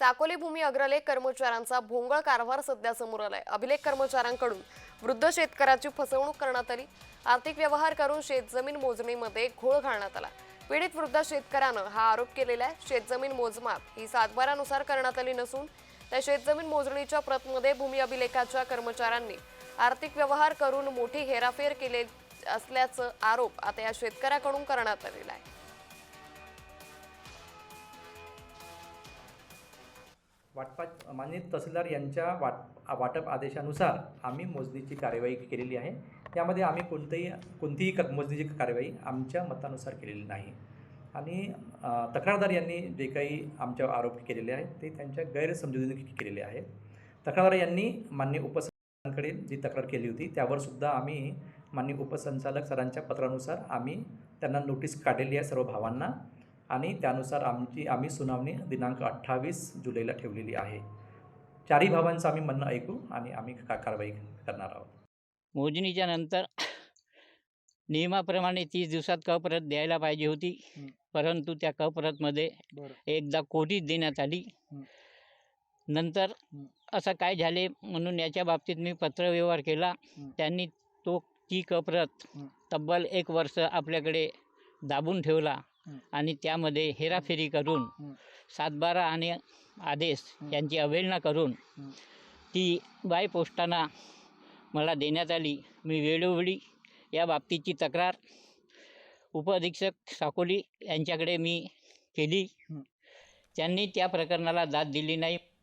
साकोली भूमी अग्रलेख कर्मचाऱ्यांचा भोंगळ कारभार सध्या समोर आलाय. अभिलेख कर्मचाऱ्यांकडून वृद्ध शेतकऱ्याची फसवणूक करण्यात आली. आर्थिक व्यवहार करून शेतजमीन मोजणीमध्ये घोळ घालण्यात आला. पीडित वृद्ध शेतकऱ्यानं हा आरोप केलेला आहे. शेतजमीन मोजमाप ही सातबारानुसार करण्यात आली नसून त्या शेतजमीन मोजणीच्या प्रतमध्ये भूमी अभिलेखाच्या कर्मचाऱ्यांनी आर्थिक व्यवहार करून मोठी हेराफेर केले असल्याचं आरोप आता या शेतकऱ्याकडून करण्यात आलेला आहे. वाटपा माननीय तहसीलदार यांच्या वाट वाटप आदेशानुसार आम्ही मोजणीची कार्यवाही केलेली आहे. त्यामध्ये आम्ही कोणतंही कोणतीही क मोजणीची कार्यवाही आमच्या मतानुसार केलेली नाही. आणि तक्रारदार यांनी जे काही आमच्यावर आरोप केलेले आहेत ते त्यांच्या गैरसमजुतीने केलेले आहेत. तक्रारदार यांनी मान्य उपसंचालकांकडे जी तक्रार केली होती त्यावर सुद्धा आम्ही मान्य उपसंचालक सरांच्या पत्रानुसार आम्ही त्यांना नोटीस काढलेली आहे सर्व भावांना. आणि त्यानुसार आमची आम्ही सुनावणी दिनांक अठ्ठावीस जुलैला ठेवलेली आहे चारही भावांचं आम्ही म्हणणं ऐकू आणि आम्ही का कारवाई करणार आहोत मोजणीच्या नंतर नियमाप्रमाणे तीस दिवसात क प्रत द्यायला पाहिजे होती. परंतु त्या क प्रतमध्ये बरं एकदा कोटीच देण्यात आली. नंतर. असं काय झाले म्हणून याच्या बाबतीत मी पत्रव्यवहार केला. त्यांनी तो ती क प्रत हं. तब्बल एक वर्ष आपल्याकडे दाबून ठेवला. आणि त्यामध्ये हेराफेरी करून. सातबारा आणि आदेश. यांची अवहेलना करून. ती बाय पोस्टानं मला देण्यात आली मी वेळोवेळी या बाबतीची तक्रार उपअधीक्षक साकोली यांच्याकडे मी केली. त्यांनी त्या प्रकरणाला दाद दिली नाही